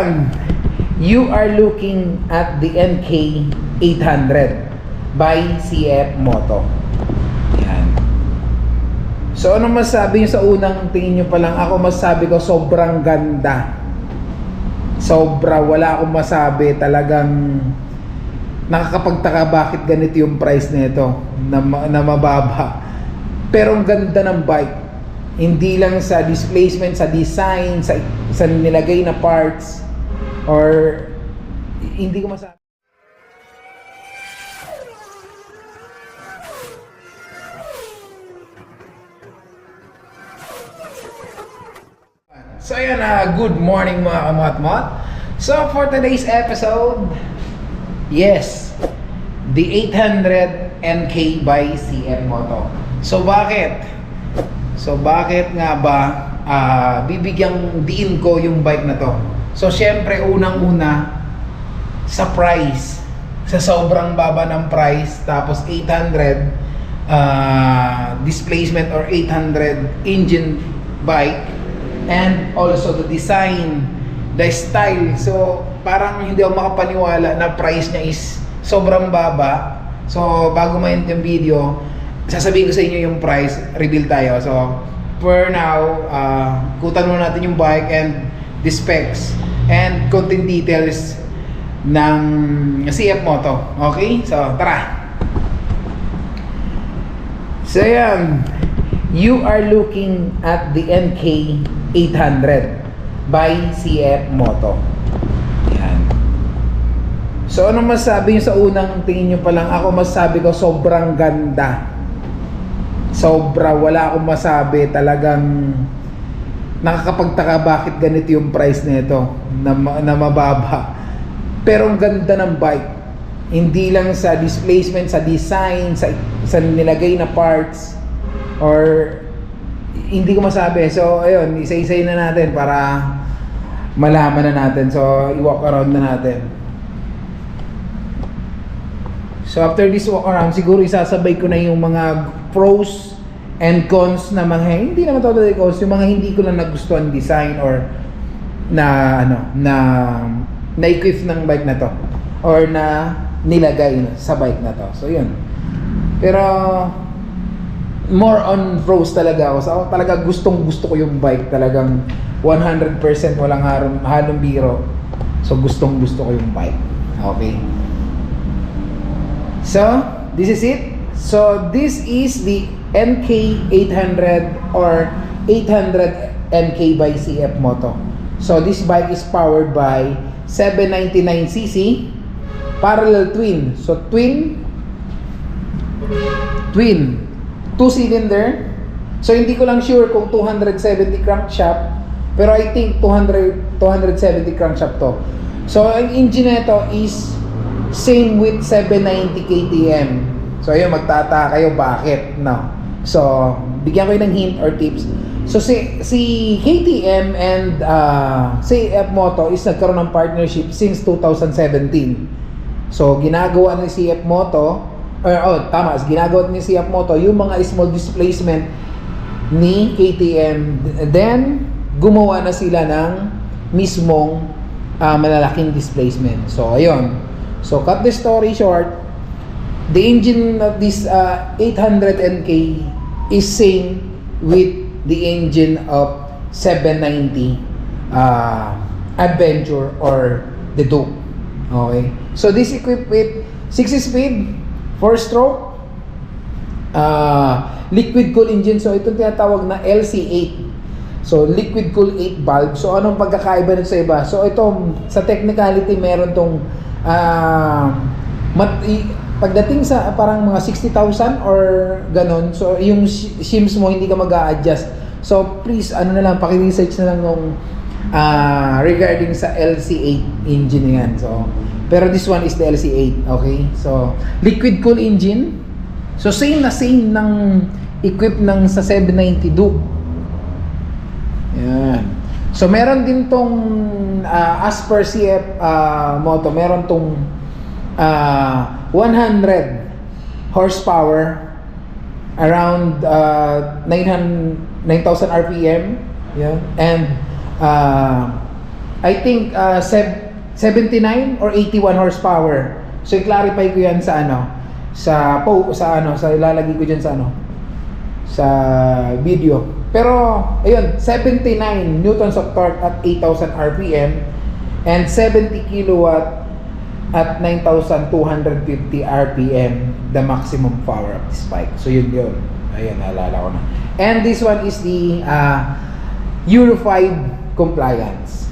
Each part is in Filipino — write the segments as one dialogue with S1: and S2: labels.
S1: Um, you are looking at the NK 800 by CF Moto. Yan. So ano masabi niyo sa unang tingin niyo pa lang? Ako masabi ko sobrang ganda. Sobra, wala akong masabi. Talagang nakakapagtaka bakit ganito yung price nito na, na mababa. Pero ang ganda ng bike. Hindi lang sa displacement, sa design, sa, sa nilagay na parts, or hindi ko masabi. So ayan na, good morning mga kamatmat. So for today's episode, yes, the 800 NK by CM Moto. So bakit? So bakit nga ba ah, bibigyang diin ko yung bike na to? So syempre unang-una sa price. Sa sobrang baba ng price tapos 800 ah, displacement or 800 engine bike and also the design, the style. So parang hindi ako makapaniwala na price niya is sobrang baba. So bago ma-end yung video, sasabihin ko sa inyo yung price, reveal tayo. So, for now, uh, kutan muna natin yung bike and the specs and content details ng CF Moto. Okay? So, tara! So, yan. You are looking at the NK 800 by CF Moto. Yan. So ano masabi niyo sa unang tingin niyo pa lang? Ako masabi ko sobrang ganda. Sobra, wala akong masabi. Talagang nakakapagtaka bakit ganito yung price nito na, na mababa. Pero ang ganda ng bike. Hindi lang sa displacement, sa design, sa, sa nilagay na parts, or hindi ko masabi. So, ayun, isa-isay na natin para malaman na natin. So, i-walk around na natin. So after this walk around, siguro isasabay ko na yung mga pros and cons na mga hindi naman totally cons, yung mga hindi ko lang nagustuhan design or na ano na na-equip ng bike na to or na nilagay sa bike na to. So yun. Pero more on pros talaga ako. So talaga gustong gusto ko yung bike talagang 100% walang halong, halong biro. So gustong gusto ko yung bike. Okay. So, this is it. So, this is the NK800 or 800 NK by CF Moto. So, this bike is powered by 799cc parallel twin. So, twin twin two cylinder. So, hindi ko lang sure kung 270 crankshaft pero I think 200 270 crankshaft to. So, ang engine nito is same with 790 KTM. So ayun, magtata kayo bakit, no? So, bigyan ko ng hint or tips. So si si KTM and uh, CF Moto is nagkaroon ng partnership since 2017. So ginagawa ni CF Moto or oh, tama, ginagawa ni CF Moto yung mga small displacement ni KTM. Then gumawa na sila ng mismong uh, malalaking displacement. So ayun. So cut the story short, the engine of this uh, 800 NK is same with the engine of 790 uh, Adventure or the Duke. Okay. So this equipped with 6 speed, 4 stroke, uh, liquid cool engine. So ito tinatawag na LC8. So, liquid cool 8 valve. So, anong pagkakaiba nun sa iba? So, ito, sa technicality, meron tong ah mat, pagdating sa parang mga 60,000 or ganon, so yung sh- shims mo hindi ka mag adjust So please, ano na lang, paki-research na lang nung ah, regarding sa LC8 engine yan. So, pero this one is the LC8, okay? So, liquid cool engine. So, same na same ng equip ng sa 790 Duke. Yan. So meron din tong uh, as per CF uh, moto, meron tong uh, 100 horsepower around uh, 900 9,000 RPM yeah and uh, I think uh, sev- 79 or 81 horsepower. So i-clarify ko 'yan sa ano sa po sa ano sa ilalagay ko diyan sa ano sa video. Pero ayun, 79 newtons of torque at 8000 RPM and 70 kilowatt at 9,250 RPM the maximum power of this bike. So yun yun. Ayan, naalala ko na. And this one is the uh, Euro 5 compliance.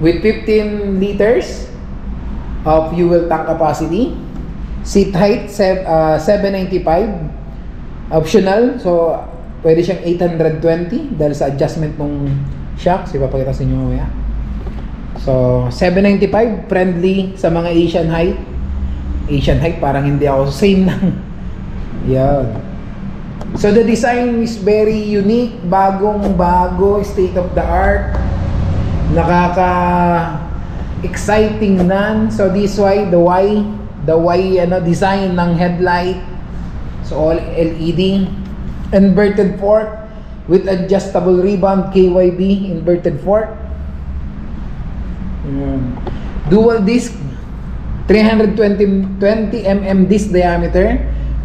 S1: With 15 liters of fuel tank capacity, seat height uh, 795, optional, so pwede siyang 820 dahil sa adjustment ng shocks, ipapakita sa inyo mamaya. So, 795, friendly sa mga Asian height. Asian height, parang hindi ako same lang. Yan. So, the design is very unique, bagong bago, state of the art. Nakaka exciting nan. So, this why, the why, the why ano, design ng headlight. So, all LED. Inverted fork with adjustable rebound KYB inverted fork. Mm. Dual disc 320 20 mm disc diameter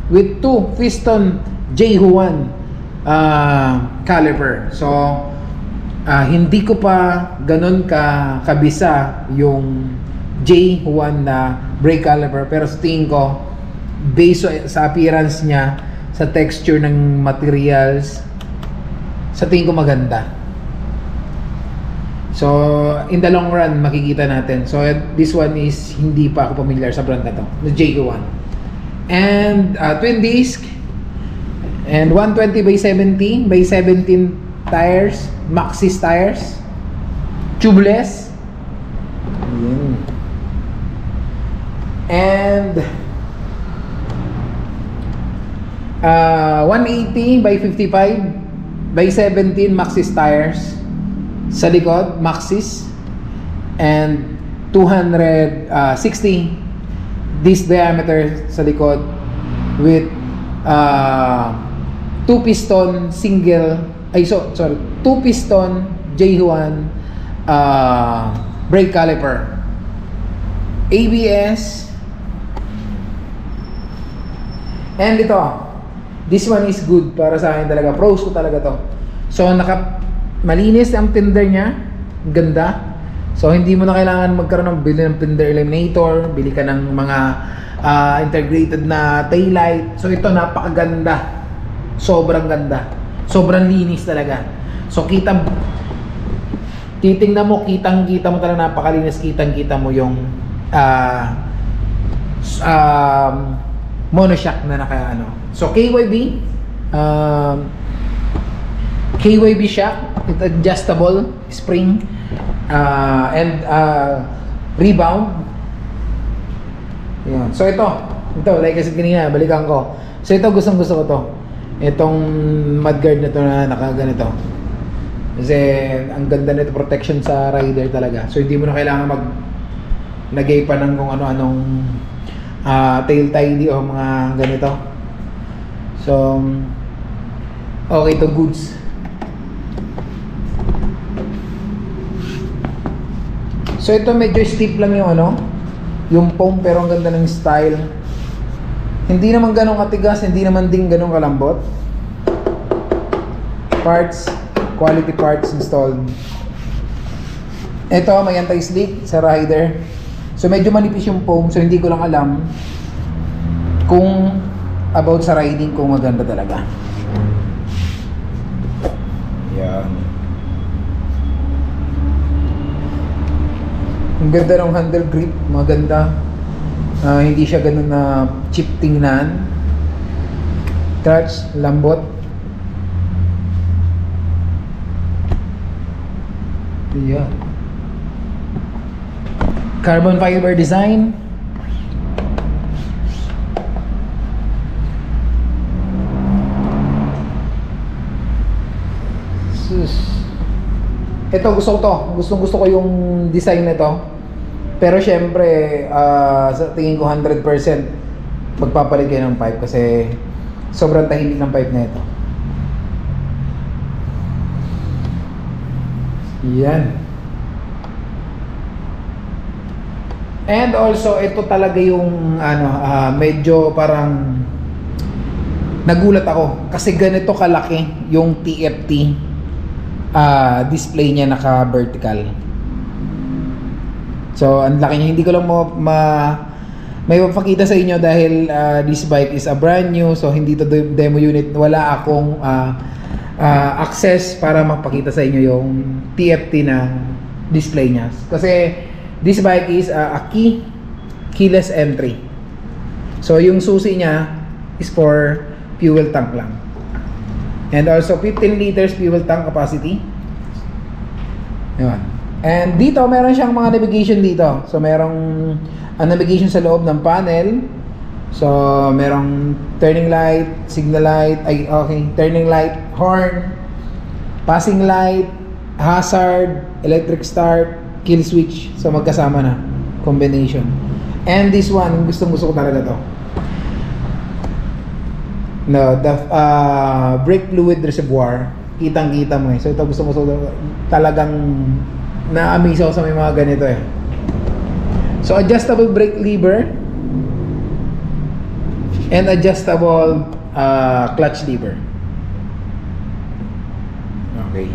S1: with two piston J1 uh, caliper. So ah, hindi ko pa ganun ka kabisa yung J1 na brake caliper pero sa tingin ko based sa appearance niya sa texture ng materials sa tingin ko maganda. So, in the long run, makikita natin. So, this one is hindi pa ako familiar sa brand na to. The JQ1. And, uh, twin disc. And 120 by 70 by 17 tires. Maxis tires. Tubeless. Ayan. And, uh, 180 by 55 by 17 Maxis tires sa likod, Maxis. And 260 disc diameter sa likod with uh, two piston single ay so sorry two piston J1 uh, brake caliper. ABS and ito this one is good para sa akin talaga. Pros ko talaga to. So naka malinis ang tinder niya. Ganda. So hindi mo na kailangan magkaroon ng bili ng tinder eliminator. Bili ka ng mga ah, integrated na taillight. So ito napakaganda. Sobrang ganda. Sobrang linis talaga. So kita titingnan mo kitang kita mo talaga. Napakalinis kitang kita mo yung s- um, monoshock na naka ano. So KYB um, KYB shock with adjustable spring uh, and uh, rebound. Yan. So ito, ito like kasi kanina balikan ko. So ito gustong gusto ko to. Itong mudguard na to na nakaganito. Kasi ang ganda nito protection sa rider talaga. So hindi mo na kailangan mag lagay pa ng kung ano-anong ah, tail tidy o mga ganito. So okay to goods. So ito medyo steep lang yung ano, yung foam pero ang ganda ng style. Hindi naman ganong katigas, hindi naman din ganong kalambot. Parts, quality parts installed. Ito may anti-slip sa rider. So medyo manipis yung foam so hindi ko lang alam kung about sa riding kung maganda talaga. Yan. Ang ganda ng handle grip, maganda. Ah, hindi siya ganun na chip tingnan. Clutch, lambot. Yan. Carbon fiber design. Sus. Ito gusto ko to. Gustong gusto ko yung design nito. Pero syempre, uh, sa tingin ko 100% magpapalit kayo ng pipe kasi sobrang tahimik ng pipe na ito. Yan. And also, ito talaga yung ano, uh, medyo parang nagulat ako kasi ganito kalaki yung TFT uh, ah, display niya naka-vertical. So, ang laki niya. Hindi ko lang mo ma may mapakita sa inyo dahil ah, this bike is a brand new so hindi to de- demo unit. Wala akong ah, ah, access para mapakita sa inyo yung TFT na display niya. Kasi this bike is ah, a key keyless entry. So yung susi niya is for fuel tank lang. And also 15 liters fuel tank capacity. Yun. And dito meron siyang mga navigation dito. So merong ang navigation sa loob ng panel. So merong turning light, signal light, ay okay, turning light, horn, passing light, hazard, electric start, kill switch. So magkasama na combination. And this one, gustong gusto ko talaga to. No, the uh, brake fluid reservoir, kitang-kita mo eh. So ito gusto mo so, talagang na-amaze ako sa may mga ganito eh. So adjustable brake lever and adjustable uh, clutch lever. Okay.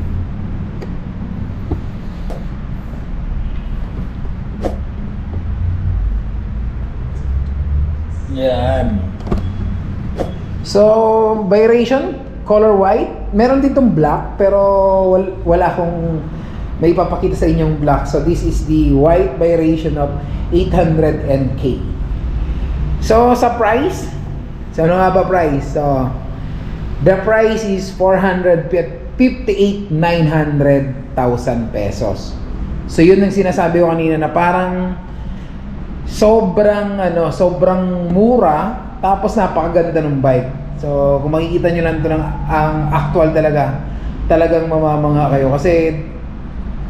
S1: Yan. So, variation, color white. Meron din tong black, pero wal- wala akong may papakita sa inyong black. So, this is the white variation of 800NK. So, sa price, so ano nga ba price? So, the price is 458,900,000 pesos. So, yun ang sinasabi ko kanina na parang sobrang ano, sobrang mura tapos napakaganda ng bike. So, kung makikita nyo lang ito ng ang actual talaga, talagang mamamanga kayo kasi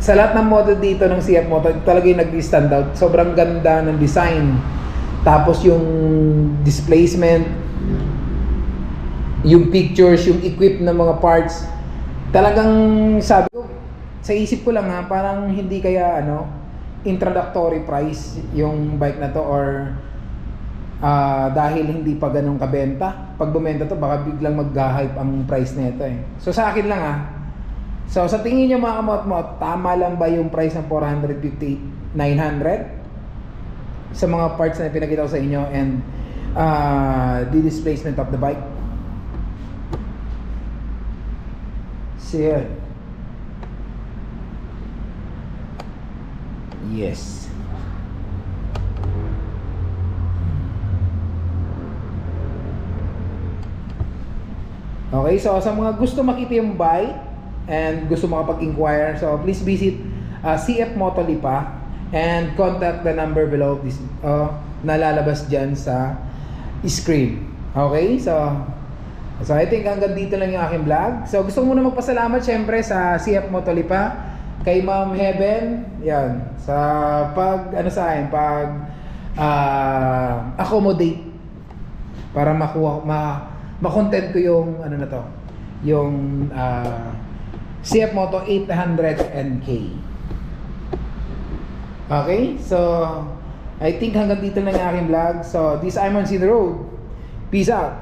S1: sa lahat ng model dito ng CF Moto, talaga yung nag-stand out. Sobrang ganda ng design. Tapos yung displacement, yung pictures, yung equip ng mga parts. Talagang sabi ko, sa isip ko lang ha, parang hindi kaya ano, introductory price yung bike na to or ah, dahil hindi pa ganun kabenta. Pag bumenta to, baka biglang mag-hype ang price nito eh. So sa akin lang ha, So sa tingin niyo mga kamot-mot, tama lang ba yung price ng 458, 900? Sa mga parts na pinakita ko sa inyo and uh, the displacement of the bike? So yun. Yes. Okay, so sa mga gusto makita yung bike and gusto makapag-inquire, so please visit uh, CF Motolipa and contact the number below this uh, nalalabas dyan sa screen. Okay, so so I think hanggang dito lang yung aking vlog. So gusto ko muna magpasalamat syempre sa CF Motolipa, kay Ma'am Heaven, yan, sa pag ano sa akin, pag uh, accommodate para makuha ma ma-content ko yung ano na to yung ah, CF Moto 800NK okay so I think hanggang dito lang yung aking vlog. So this I'm on the road. Peace out